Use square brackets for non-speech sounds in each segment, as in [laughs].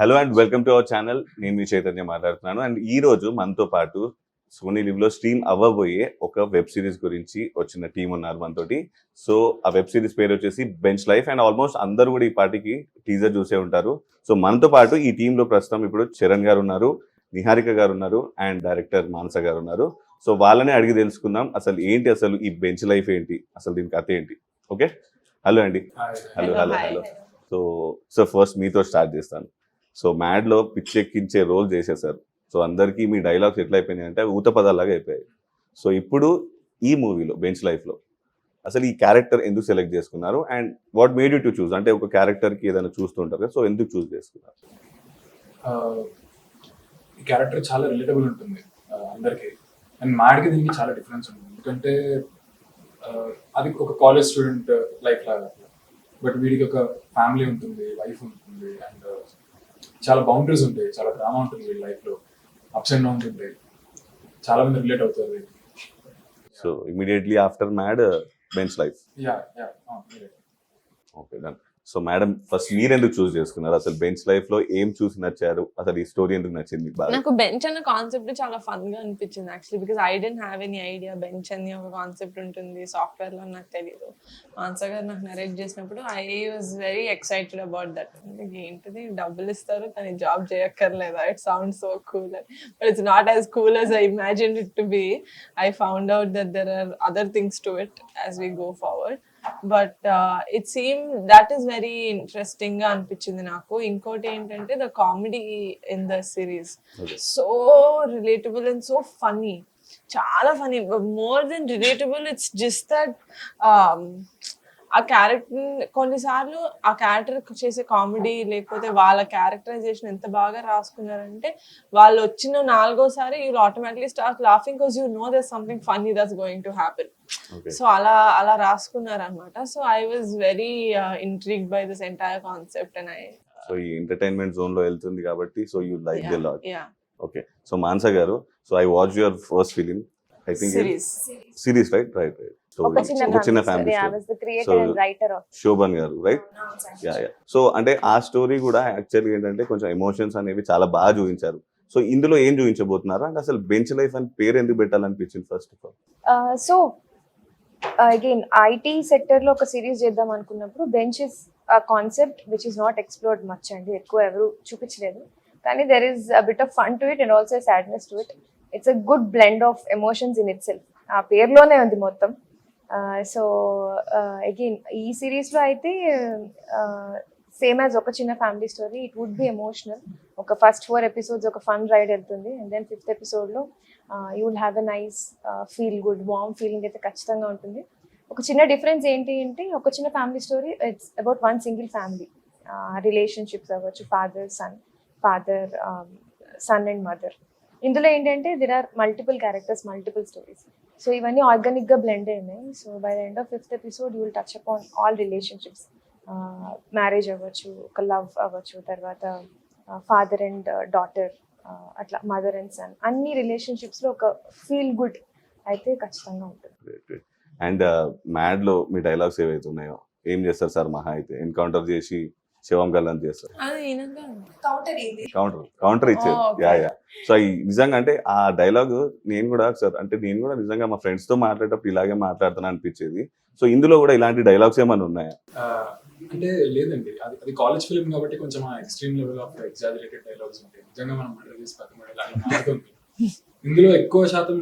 Hello and welcome to our channel నేను మీ చైతన్య మాట్లాడుతున్నాను. అండ్ ఈ రోజు మనతో పాటు సోనీ లివ్లో స్ట్రీమ్ అవ్వబోయే ఒక వెబ్ సిరీస్ గురించి వచ్చిన టీం ఉన్నారు మనతోటి. సో ఆ వెబ్ సిరీస్ పేరు వచ్చేసి బెంచ్ లైఫ్ అండ్ ఆల్మోస్ట్ అందరూ కూడా ఈ పార్టీకి టీజర్ చూసే ఉంటారు. సో మనతో పాటు ఈ టీమ్లో ప్రస్తుతం ఇప్పుడు చరణ్ గారు ఉన్నారు నిహారిక గారు ఉన్నారు అండ్ డైరెక్టర్ మానస గారు ఉన్నారు. సో వాళ్ళనే అడిగి తెలుసుకుందాం. అసలు ఏంటి అసలు ఈ బెంచ్ లైఫ్ ఏంటి? అసలు దీని కథ ఏంటి? ఓకే హలో అండి. Hello hello hello so so first మీతో స్టార్ట్ చేస్తాను. సో మ్యాడ్లో పిచ్చెక్కించే రోల్ చేసేసారు. సో అందరికీ మీ డైలాగ్స్ ఎట్లా అయిపోయినాయి అంటే ఊత పదాలాగా అయిపోయాయి. సో ఇప్పుడు ఈ మూవీలో బెంచ్ లైఫ్లో అసలు ఈ క్యారెక్టర్ ఎందుకు సెలెక్ట్ చేసుకున్నారు? And what made you to choose? అంటే ఒక క్యారెక్టర్కి ఏదైనా చూస్తుంటారు కదా సో ఎందుకు చూస్ చేసుకున్నారు? ఈ క్యారెక్టర్ చాలా రిలేటబుల్ ఉంటుంది అందరికీ. అండ్ మ్యాడ్కి దీనికి చాలా డిఫరెన్స్ ఉంటుంది. ఎందుకంటే అది ఒక కాలేజ్ స్టూడెంట్ లైఫ్ లాగా. బట్ వీడికి ఒక ఫ్యామిలీ ఉంటుంది వైఫ్ ఉంటుంది అండ్ చాలా బౌండరీస్ ఉంటాయి. చాలా డ్రామా ఉంటుంది వీడి లైఫ్లో అప్స్ అండ్ డౌన్స్ ఉంటాయి. చాలా మంది రిలేట్ అవుతారు so immediately after mad bench life yeah yeah okay done so madam first మీరు ఎందుకు చూస్ చేసుకున్నారు? అసలు బెంచ్ లైఫ్లో ఏం చూసి నచ్చారు? అసలు ఈ స్టోరీ ఎందుకు నచ్చింది నాకు బెంచ్ అన్న కాన్సెప్ట్ చాలా ఫన్గా అనిపించింది actually because I don't have any idea bench అని ఒక కాన్సెప్ట్ ఉంటుంది సాఫ్ట్వేర్లో నాకు తెలియదు మాన్సా గారు నాకు నరేట్ చేసినప్పుడు I was very excited about that. ఏంటిది? డబ్బులు ఇస్తారు కానీ job చేయక్కర్లేదా? It sound so cool but it's not as cool as I imagine it to be. I found out that there are other things to it as we go forward. But it seem that is very ఇంట్రెస్టింగ్గా అనిపించింది నాకు. ఇంకోటి ఏంటంటే the comedy in the series. So relatable and so funny చాలా funny more than relatable it's just that ఆ character కొన్నిసార్లు ఆ character చేసే కామెడీ లేకపోతే వాళ్ళ క్యారెక్టరైజేషన్ ఎంత బాగా రాసుకున్నారంటే వాళ్ళు వచ్చిన నాలుగోసారి యూ ఆటోమేటిక్లీ స్టార్ట్ లాఫింగ్ కోస్ you know there something funny that's going to happen okay so అలా అలా రాసుకున్నారనమాట so I was very intrigue by this entire concept and I so ఈ ఎంటర్టైన్మెంట్ జోన్లో వెళ్తుంది కాబట్టి so you like the lot okay so Mansa garu so I watch your first film I think series series right right right చిన్న family and Shobhan garu right yeah yeah so అంటే ఆ story కూడా యాక్చువల్గా ఏంటంటే కొంచెం ఎమోషన్స్ అనేవి చాలా బాగా చూపించారు. సో ఇందులో ఏం చూపించబోతున్నారు? అంటే అసలు బెంచ్ లైఫ్ అని పేరు ఎందుకు పెట్టాలనిపించింది first of all so again IT సెక్టర్లో ఒక సిరీస్ చేద్దాం అనుకున్నప్పుడు bench is uh concept which is not explored much అండి. ఎక్కువ ఎవరు చూపించలేదు. కానీ there is a bit of fun to it and also sadness to it it's a good blend of emotions in itself ఆ పేరులోనే ఉంది మొత్తం. సో అగైన్ ఈ సిరీస్లో అయితే సేమ్ యాజ్ ఒక చిన్న family story it would be emotional ఒక ఫస్ట్ ఫోర్ ఎపిసోడ్స్ ఒక ఫన్ రైడ్ వెళ్తుంది. అండ్ దెన్ ఫిఫ్త్ ఎపిసోడ్లో you will have a nice feel good warm feeling అయితే ఖచ్చితంగా ఉంటుంది. ఒక చిన్న డిఫరెన్స్ ఏంటి అంటే ఒక చిన్న family story it's about one single family relationships అవ్వచ్చు father son father son and mother ఇందులో ఏంటంటే there are multiple characters multiple stories so ఇవన్నీ ఆర్గానిక్గా బ్లెండ్ అయినాయి so by the end of fifth episode you will touch upon all relationships marriage అవ్వచ్చు ఒక love అవ్వచ్చు తర్వాత ఫాదర్ అండ్ డాటర్ అట్లా మదర్ అండ్ సన్ అన్ని రిలేషన్షిప్స్లో ఒక ఫీల్ గుడ్ అయితే ఖచ్చితంగా ఉంటుంది. అండ్ మ్యాడ్ uh, లో మీ డైలాగ్స్ ఏవైతే ఉన్నాయో ఏం చేస్తారు సార్ మహా అయితే? ఎన్కౌంటర్ చేసి శివం గల్లని చేస్తారు కౌంటర్ కౌంటర్ ఇచ్చేది. okay. యా యా సో ఈ నిజంగా అంటే ఆ డైలాగ్ నేను కూడా సార్ అంటే నేను కూడా నిజంగా మా ఫ్రెండ్స్తో మాట్లాడేటప్పుడు ఇలాగే మాట్లాడుతాను అనిపించేది. సో ఇందులో కూడా ఇలాంటి డైలాగ్స్ ఏమైనా ఉన్నాయా? అంటే లేదండి. అది అది కాలేజ్ ఫిల్మ్ కాబట్టి కొంచెం extreme level of exaggerated dialogues ఉంటాయి. నిజంగా మనం మర్డర్ చేసి మారుతుంది ఇందులో ఎక్కువ శాతం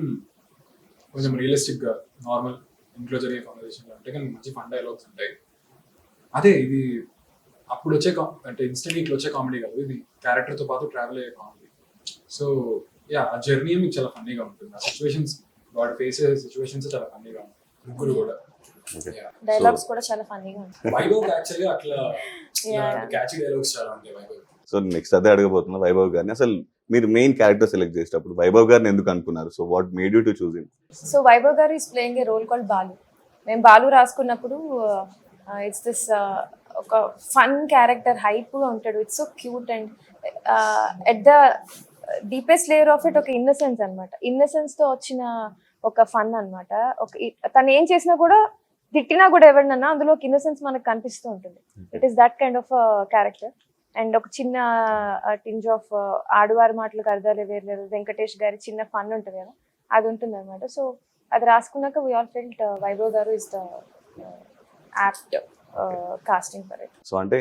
కొంచెం రియలిస్టిక్గా నార్మల్ ఇంట్లో జరిగే కాన్వర్సేషన్ ఉంటాయి. కానీ మంచి ఫన్ డైలాగ్స్ ఉంటాయి. అదే ఇది అప్పుడు వచ్చే కా- అంటే ఇన్స్టెంట్ ఇట్లా వచ్చే కామెడీ కాదు. ఇది క్యారెక్టర్తో పాటు ట్రావెల్ అయ్యే కామెడీ సో యా ఆ జర్నీ మీకు చాలా ఫన్నీగా ఉంటుంది. ఆ సిచ్యువేషన్స్ వాడు ఫేస్ అయ్యే సిచ్యువేషన్స్ చాలా ఫన్నీగా ఉంటాయి. ముగ్గురు కూడా. డైలాగ్స్ కూడా చాలా ఫన్నీగా ఉంటాయి. వైభవ్ యాక్చువల్లీ అట్లా. క్యాచీ డైలాగ్స్ చాలా ఉంటాయి వైభవ్ సో నెక్స్ట్ అదే అడగబోతున్నా వైభవ్ గారిని. అసలు మీరు మెయిన్ క్యారెక్టర్ సెలెక్ట్ చేసేటప్పుడు వైభవ్ గారిని ఎందుకు అనుకున్నారు? So what made you to choose in so Vaibhav గారు is playing a role call Balu మేము బాలు రాసుకున్నప్పుడు ఇట్స్ దిస్ ఒక ఫన్ క్యారెక్టర్ హైప్గా ఉంటాడు. It's so cute and at the deepest layer of it ఒక ఇన్నసెన్స్ అనమాట ఇన్నసెన్స్తో వచ్చిన ఒక ఫన్ అన్నమాట. ఒక తను ఏం చేసినా కూడా తిట్టినా కూడా ఎవరినన్నా అందులో ఒక ఇన్నసెన్స్ మనకు కనిపిస్తూ ఉంటుంది. It is that kind of character and ఒక చిన్న టింజ్ ఆఫ్ ఆడువారి మాటలకు అర్థాలు వేర్లేదు వెంకటేష్ గారి చిన్న ఫన్ ఉంటుంది కదా అది ఉంటుంది అనమాట సో అది రాసుకున్నాక వీ ఆల్ ఫెల్ట్ వైభవ్ గారు is the apt casting for it so అంటే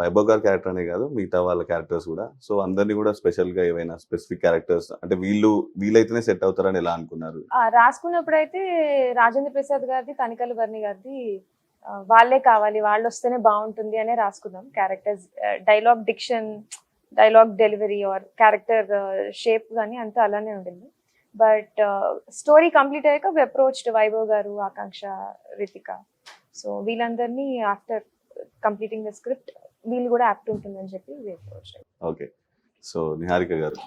వైభవ్ గారి క్యారెక్టర్ అనే కాదు మిగతా వాళ్ళ క్యారెక్టర్స్ కూడా. సో అందరినీ కూడా స్పెషల్గా ఏవైనా స్పెసిఫిక్ క్యారెక్టర్స్ అంటే వీళ్ళు వీళ్ళైతేనే సెట్ అవుతారని ఎలా అనుకున్నారు? రాసుకున్నప్పుడు అయితే రాజేంద్ర ప్రసాద్ గారిది తనికల్ బర్ని గారిది వాళ్ళే కావాలి వాళ్ళు వస్తేనే బాగుంటుంది అనే రాసుకున్నాం. Characters dialogue diction dialogue delivery or character shape కానీ అంతా అలానే ఉండింది. బట్ స్టోరీ కంప్లీట్ అయ్యాక వి అప్రోచ్డ్ వైభవ్ గారు ఆకాంక్ష రితిక. సో వీళ్ళందరినీ ఆఫ్టర్ కంప్లీటింగ్ ద స్క్రిప్ట్ వీళ్ళు కూడా యాప్ట్ ఉంటుందని చెప్పి ఓకే సో నిహారిక గారు.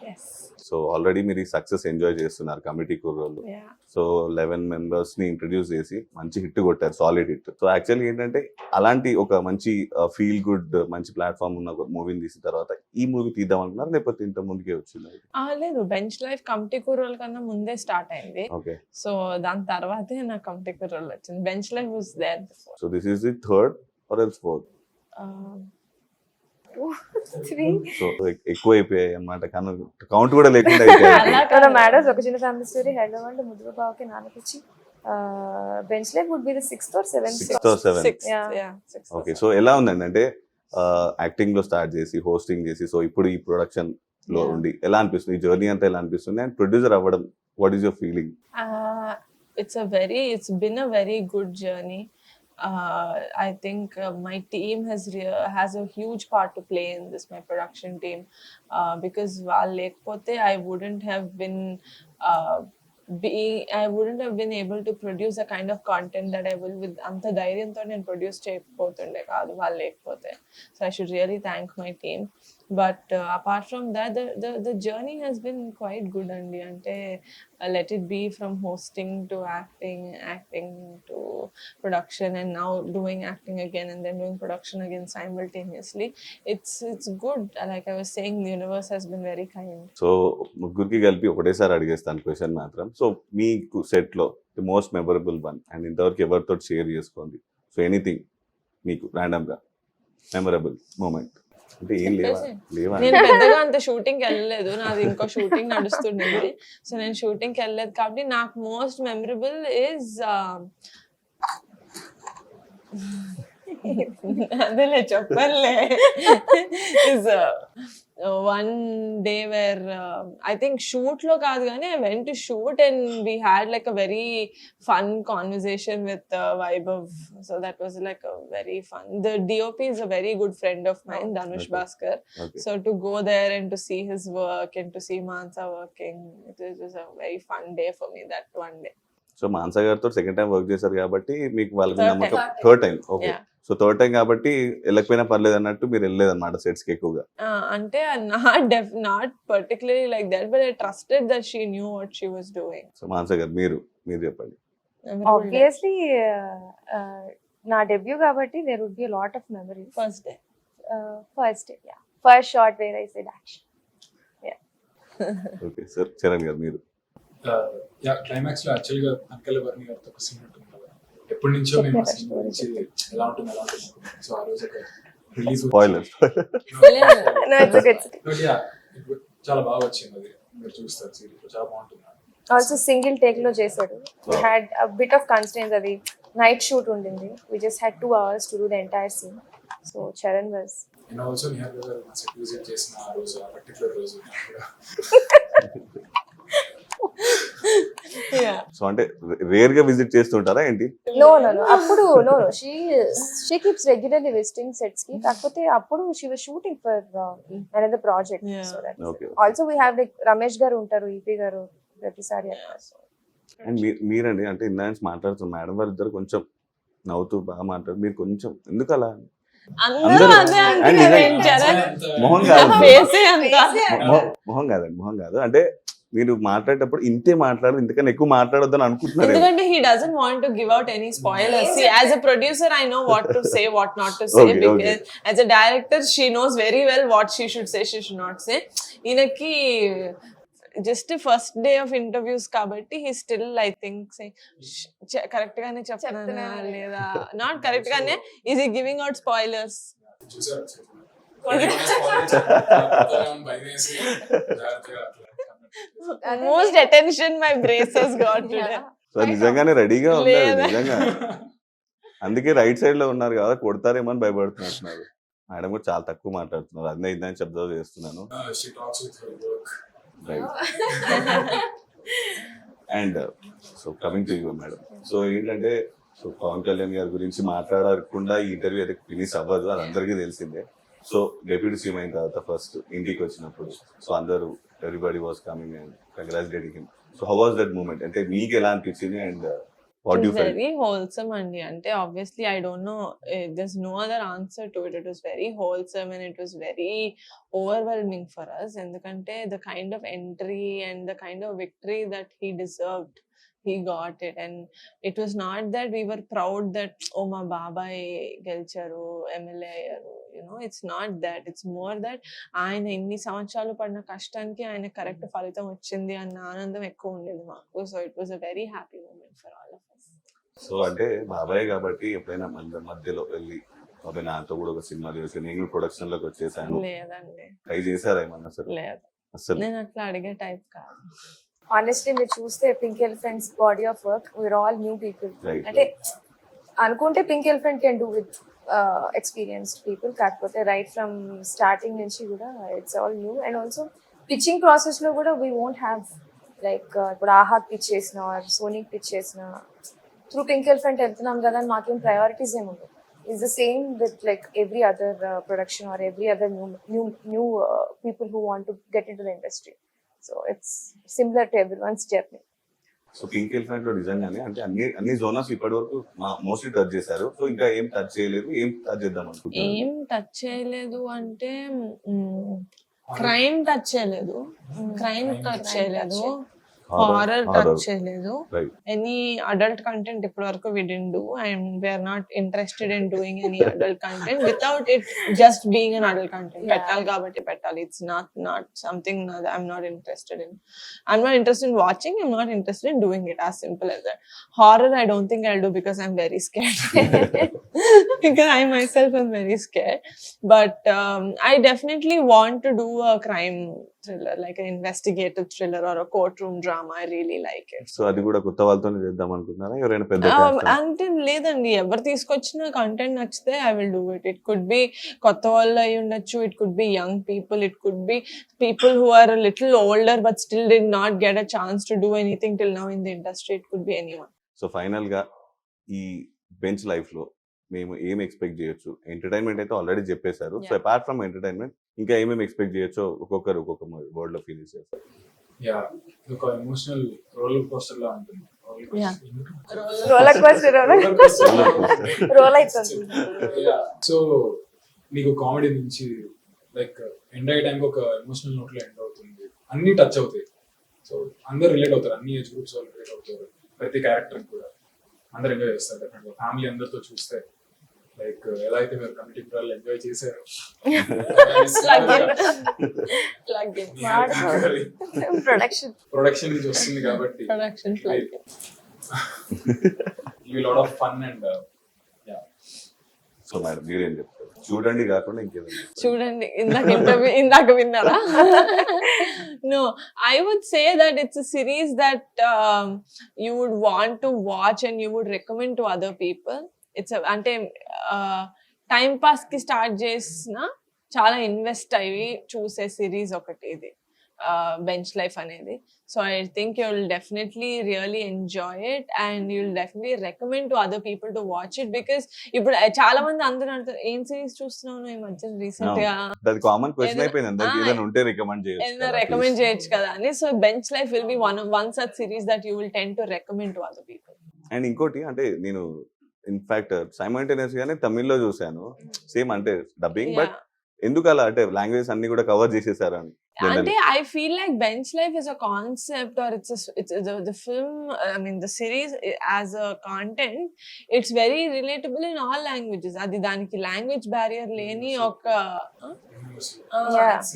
సో ఆల్రెడీ మీరు ఈ సక్సెస్ ఎంజాయ్ చేస్తున్నారు committee Kurrollu Yeah. So eleven మెంబర్స్ని ఇంట్రడ్యూస్ చేసి మంచి హిట్ కొట్టారు సాలిడ్ హిట్ సో యాక్చువల్లీ ఏంటంటే అలాంటి ఒక మంచి ఫీల్ గుడ్ మంచి ప్లాట్ఫామ్ ఉన్న మూవీని తీసిన తర్వాత ఈ మూవీ తీద్దాం అనుకున్నారు? లేకపోతే ఇంత ముందుకే వచ్చింది? లేదు. బెంచ్ లైఫ్ కమిటీ కూరల కన్నా ముందే స్టార్ట్ అయింది. ఓకే సో దాని తర్వాతే నాకు కమిటీ కూరలు వచ్చింది. Bench life was there so this is the third or else fourth ఎక్కువ అయిపోయాయి అన్నమాట. కానీ కౌంట్ కూడా లేకుండా అయిపోయాయి. [laughs] ఒక చిన్న ఫ్యామిలీ స్టోరీ హైదరాబాద్ ముద్ర బావకి నాన్నకిచ్చి bench life would be the sixth or seventh sixth or. Okay so ఎలా ఉందండి? అంటే యాక్టింగ్లో స్టార్ట్ చేసి హోస్టింగ్ చేసి సో ఇప్పుడు ఈ ప్రొడక్షన్లో. ఉండి ఎలా అనిపిస్తుంది? ఈ జర్నీ అంతా ఎలా అనిపిస్తుంది? అండ్ ప్రొడ్యూసర్ అవ్వడం what is your feeling it's a very it's been a very good journey. uh, I think uh, my team has re- has a huge part to play in this. My production team, uh, because while Lekpote, I wouldn't have been. Uh, being I wouldn't have been able to produce the kind of content that I will with Anta Dhairyamto and produce Chepotunde Kaadu, So I should really thank my team. But apart from that the the journey has been quite good అండి అంటే let it be from hosting to acting acting to production and now doing acting again and then doing production again simultaneously it's it's good like I was saying the universe has been very kind. So ముగ్గురికి కలిపి ఒకటేసారి అడిగేస్తాను question మాత్రం. So మీకు సెట్లో the most memorable one and ఇంతవరకు ఎవరితో share చేసుకోండి. సో ఎనీథింగ్ మీకు ర్యాండమ్గా మెమరబుల్ మూమెంట్ అంటే ఏం లేవా చెప్పేసి. లేవా నేను పెద్దగా అంత షూటింగ్ వెళ్ళలేదు. నాది ఇంకో షూటింగ్ నడుస్తుండేది. సో నేను షూటింగ్ వెళ్ళలేదు. కాబట్టి నాకు మోస్ట్ మెమరబుల్ ఇస్ అదేలే చెప్పలే is [laughs] one day where I think షూట్లో కాదు కానీ I went to shoot and we had like a very fun conversation with Vaibhav so that was like very fun the DOP is a very good friend of mine Dhanush Okay. Bhaskar okay So to go there and to see his work and to see Mansa working, it was just a very fun day for me that one day. So Mansa గారితో second time work చేశారు కాబట్టి మీకు వాళ్ళ మీద Third నమ్మకం time. Third time okay Yeah. So third time కాబట్టి వెళ్ళకపోయినా పర్లేదు అన్నట్టు మీరు వెళ్ళలేదు అనమాట సెట్స్కి ఎక్కువగా Uh, ante not def- not particularly like that, but I trusted that she knew what she was doing. So Mansa గారు మీరు మీరు చెప్పండి. ఆబ్వియస్లీ uh, నా డెబ్యూ కాబట్టి there would be lot of memories First day. First yeah first shot where I said action okay sir Charan గారు మీరు. Yeah క్లైమాక్స్లో యాక్చువల్గా అంకల్ బర్ని గారితో ఒక సీన్ ఉంటుంది. ఎప్పటి నుంచో మేము ఆ చెప్పారా సీన్ story గురించి ఎలా ఉంటుంది ఎలా ఉంటుంది. సో ఆ రోజు ఒక రిలీజ్ స్పాయిలర్. [laughs] చాలా బాగా వచ్చింది అది. మీరు చూస్తారు సీరియల్ చాలా బాగుంటుంది. ఆల్సో సింగిల్ టేక్లో చేశాడు. హ్యాడ్ బిట్ ఆఫ్ కన్స్టెన్స్ అది నైట్ షూట్ ఉండింది. We just had two hours to do the entire scene so Charan was and also Nihar గారు మా సెట్ విజిట్ చేసిన ఆ రోజు ఆ పర్టికులర్ రోజు. నేను. [laughs] సో అంటే రేర్గా విజిట్ చేస్తుంటారా ఏంటి? నో నో నో అప్పుడు no no she she keeps regularly visiting సెట్స్కి. కాకపోతే అప్పుడు she was shooting for another project. So that okay also we have like Ramesh గారు ఉంటారు ఈపీ గారు ప్రతిసారి అండ్ మీరండి అంటే నుంచి మాట్లాడుతున్నారు మేడం వారు ఇద్దరు కొంచెం నవ్వుతూ బాగా మాట్లాడు మీరు కొంచెం ఎందుకు అలా? మొహం కాదు. మొహం కాదండి మొహం కాదు. అంటే నేను మాట్లాడేటప్పుడు ఇంతే మాట్లాడదు ఇంతకన్నా ఎక్కువ మాట్లాడొద్దు అని అనుకుంటున్నాను ఎందుకంటే he doesn't want to give out any spoilers as a producer I know what to say what not to say because as a director she knows very well what she should say she should not say ఇనకి just first day of interviews కాబట్టి he still I think correct గానే చెప్తున్నా లేదా? Not correct గానే is he giving out spoilers most attention my braces got so నిజంగానే రెడీగా ఉన్నారు. నిజంగా. అందుకే రైట్ సైడ్లో ఉన్నారు కదా కొడతారేమో అని భయపడుతున్నట్టున్నారు. మేడం కూడా చాలా తక్కువ మాట్లాడుతున్నారు. అదే ఇదని అబ్జర్వ్ చేస్తున్నాను. And so coming to you madam so ఏంటంటే సో పవన్ కళ్యాణ్ గారి గురించి మాట్లాడకుండా ఈ ఇంటర్వ్యూ అయితే ఫినిష్ అవ్వదు అది అందరికీ తెలిసిందే. సో డెప్యూటీ సీఎం అయిన తర్వాత ఫస్ట్ ఇంటికి వచ్చినప్పుడు సో అందరూ everybody was coming and congratulating him so how was that moment అంటే మీకు ఎలా అనిపించింది and what you very wholesome అండి. అంటే obviously I don't know there's no other answer to it it was very wholesome and it was very overwhelming for us ఎందుకంటే the kind of entry and the kind of victory that he deserved he got it. And it was not that we were proud that oh మా బాబాయ్ గెలిచారు MLA అయ్యారు you know it's not that. It's more that ఆయన ఇన్ని సంవత్సరాలు పడిన కష్టానికి ఆయన కరెక్ట్ ఫలితం వచ్చింది అన్న ఆనందం ఎక్కువ ఉండేది మాకు. So it was a very happy moment for all of us. So అంటే బాబాయ్ కాబట్టి ఎప్పుడైనా మధ్య మధ్యలో వెళ్ళి బాబాయ్ నాతో కూడా ఒక సినిమా చేసి నేను ప్రొడక్షన్లోకి వచ్చేసాను. లేదండి. ట్రై చేశారా ఏమన్నా అసలు? లేదు. అసలు? నేను అట్లా అడిగే టైప్ కాదు. ఆనెస్ట్లీ మీరు చూస్తే Pink Elephants body of work we're all new people Right. అంటే అనుకుంటే Pink Elephant can do with experienced people కాకపోతే రైట్ ఫ్రమ్ స్టార్టింగ్ నుంచి కూడా it's all new and also pitching ప్రాసెస్లో కూడా వీ వోంట్ హ్యావ్ లైక్ ఇప్పుడు ఆహాక్ పిచ్ చేసిన సోనీకి పిచ్ చేసిన త్రూ పింక్ ఎలిఫెంట్ వెళ్తున్నాం కదా అని మాకేం ప్రయారిటీస్ ఏమి ఉండవు. Is the same with like every other production or every other new new new people who want to get into the industry so it's similar to everyone's journey so pink ఎలిఫెంట్లో నిజంగానే అంటే అన్ని అన్ని genres ఇప్పటి వరకు mostly touch చేశారు. So ఇంకా ఏం టచ్ చేయలేదు ఏం టచ్ చేద్దాం అనుకుంటున్నారు? ఏం టచ్ చేయలేదు అంటే క్రైమ్ టచ్ చేయలేదు. క్రైమ్ టచ్ చేయలేదు. హారర్ టచ్ చేయలేదు. రైట్ ఎనీ అడల్ట్ కంటెంట్ ఇప్పటి వరకు we didn't do and we're not interested in doing any adult content without it just being an adult content Yeah. పెట్టాలి కాబట్టి పెట్టాలి. It's not not something I'm not interested in I'm not interested in watching I'm not interested in doing it as simple as that. Horror i don't think i'll do because i'm very scared. [laughs] Because i myself am very scared. But um, i definitely want to do a crime thriller like an investigative thriller or a courtroom drama i really like it. So అది కూడా కొత్త వాళ్ళతోనే చేద్దాం అనుకుంటున్నారా? ఎవరైనా పెద్ద Um, cast ఆ? అంటే లేదండి. ఎవరు తీసుకొచ్చిన కంటెంట్ నచ్చితే I will do it it could be కొత్త వాళ్ళు అయి ఉండొచ్చు. It could be young people it could be people who are little older but still did not get a chance to do anything till now in the industry it could be anyone so ఫైనల్గా ఈ bench లైఫ్లో మేము ఏం expect చేయొచ్చు? Entertainment అయితే already చెప్పేశారు. So Yeah. Apart from entertainment ఇంకా ఏమేమి ఎక్స్పెక్ట్ చేయొచ్చో ఒక్కొక్కరు ఒక్కొక్క వర్డ్లో ఫీల్ చేస్తారు. యా ఇది ఒక ఎమోషనల్ రోలర్ కోస్టర్ లా ఉంటుంది. Yeah. Roller coaster roller roll అవుతుంది సో మీకు కామెడీ నుంచి లైక్ ఎండ్ అయ్యే టైంకి ఒక ఎమోషనల్ నోట్లో ఎండ్ అవుతుంది. అన్ని టచ్ అవుతాయి. సో అందరు రిలేట్ అవుతారు. అన్ని ఏజ్ గ్రూప్స్ వాళ్ళు రిలేట్ అవుతారు. ప్రతి క్యారెక్టర్ కూడా. అందరు ఎంజాయ్ చేస్తారు డెఫినెట్గా ఫ్యామిలీ అందరితో చూస్తే. లైక్ ఎలా అయితే మీరు కమిటీ వాళ్ళు ఎంజాయ్ చేశారు ప్రొడక్షన్ ప్రొడక్షన్ నుంచి వస్తుంది కాబట్టి production plan you lot of fun and yeah so madam మీరేం చెప్తారు చూడండి కాకుండా ఇంకేదైనా చూడండి ఇందాక ఇంటర్వ్యూ [laughs] ఇందాక విన్నారా? No I would say that it's series that you would want to watch and you would recommend to other people it's అంటే టైం పాస్కి స్టార్ట్ చేసిన చాలా ఇన్వెస్ట్ అయ్యి చూసే సిరీస్ ఒకటి ఇది బెంచ్ లైఫ్ అనేది. So I think you will definitely really enjoy it and you will definitely recommend to other people to watch it because ఇప్పుడు చాలా మంది అందరూ అంటారు ఏం సిరీస్ చూస్తున్నావు ఈ మధ్య రీసెంట్గా కామన్ క్వశ్చన్ ఏదో- అయిపోయింది. అందరికి ఆ, ఏదైనా ఉంటే రికమెండ్. చేయొచ్చు కదా అని. So bench life will be one one such series that you will tend to recommend to other people and ఇంకోటి అంటే నేను ఇన్ఫాక్ట్ సైమల్టేనియస్ గానే తమిళ్ళో చూశాను. సేమ్ అంటే డబ్బింగ్ బట్ ఎందుకు అలా అంటే లాంగ్వేజ్ అన్ని కూడా కవర్ చేసేసారు అని అంటే I feel like bench life is a concept or it's it's the film I mean the series as a content it's very relatable in all languages. అది దానికి లాంగ్వేజ్ బ్యారియర్ లేని ఒక.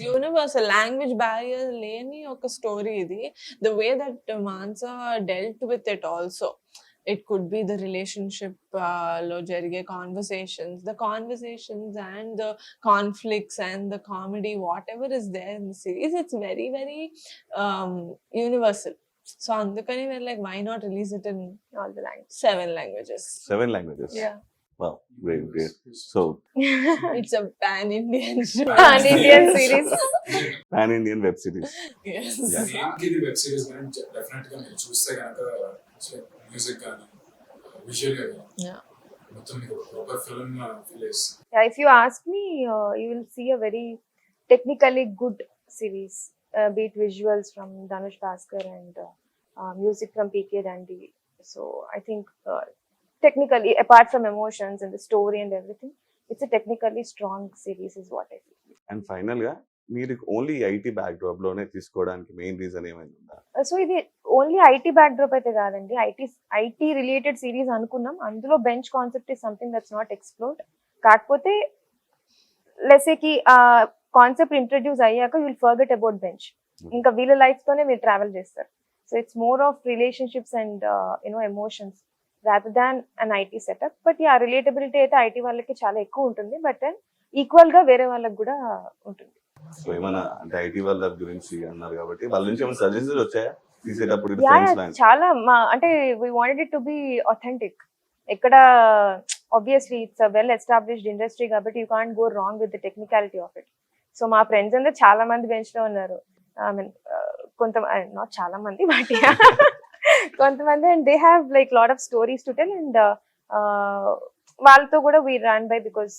యూనివర్సల్ లాంగ్వేజ్ బ్యారియర్ లేని ఒక story ఇది. The way that Mansa dealt with it also it could be the relationship uh, lo jarige conversations the conversations and the conflicts and the comedy whatever is there in the series it's very very um, universal so andukani we're like why not release it in all the language seven languages seven languages yeah Wow, great, great. So [laughs] it's a pan Indian. Pan Indian series. pan Indian [laughs] web series. Yes. Yeah. [laughs] web series definitely series కానీ definite గా మీరు చూస్తే కనుక music కానీ visual గా కానీ yeah మొత్తం మీకు ప్రాపర్ ఫిల్మ్ ఫీల్ చేస్తుంది Yeah, if you ask me, uh, you will see a very technically good series, uh, be it visuals from Dhanush Bhaskar and uh, uh, music from PK Dandi. So I think uh, technically, apart from emotions and the story and everything, it's a technically strong series, is what I feel. And final గా మీరు only IT back డ్రాప్లోనే తీసుకోవడానికి main reason ఏమైంది ఉందా? So ఇది only IT back drop అయితే కాదండి. IT IT related series అనుకున్నాం. అందులో bench concept is something that's not explored. కాకపోతే లెసేకి ఆ కాన్సెప్ట్ ఇంట్రడ్యూస్ అయ్యాక విల్ ఫర్గెట్ అబౌట్ బెంచ్ ఇంకా వీళ్ళ లైఫ్ తోనే మీరు ట్రావెల్ చేస్తారు. So it's more of relationships and you know emotions rather than an IT setup but ఆ రిలేటబిలిటీ అయితే ఐటీ వాళ్ళకి చాలా ఎక్కువ ఉంటుంది. బట్ ఈక్వల్గా వేరే వాళ్ళకి కూడా ఉంటుంది. సో ఏమైనా అంటే ఐటీ వాళ్ళ గురించి అన్నారు కాబట్టి వాళ్ళ నుంచి ఏమైనా సజెషన్స్ వచ్చాయా? తీసేటప్పుడు చాలా మా అంటే we wanted it to be authentic ఎక్కడ obviously it's a well established industry కాబట్టి you can't go wrong with the technicality of it so మా ఫ్రెండ్స్ అందరూ చాలా మంది బెంచ్లో ఉన్నారు. ఐ మీన్ కొంత నాట్ చాలా మంది బట్ [laughs] కొంతమంది and they have like lot of stories to tell and వాళ్ళతో కూడా వీ రన్ బై బికాస్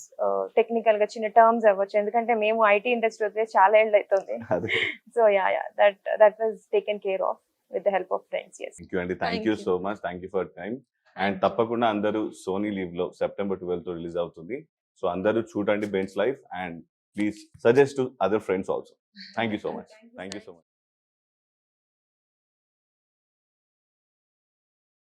టెక్నికల్గా చిన్న టర్మ్స్ అవ్వచ్చు. ఎందుకంటే మేము ఐటీ ఇండస్ట్రీ వదిలే చాలా ఏళ్ళు అవుతుంది అదే. So yeah yeah that that was taken care of with the help of friends yes thank you అండి thank Thank you you. So much thank you for time and తప్పకుండా అందరూ సోనీ లీవ్లో September twelfth release అవుతుంది. So అందరూ చూడండి bench life and please suggest to other friends also thank you so much thank you so much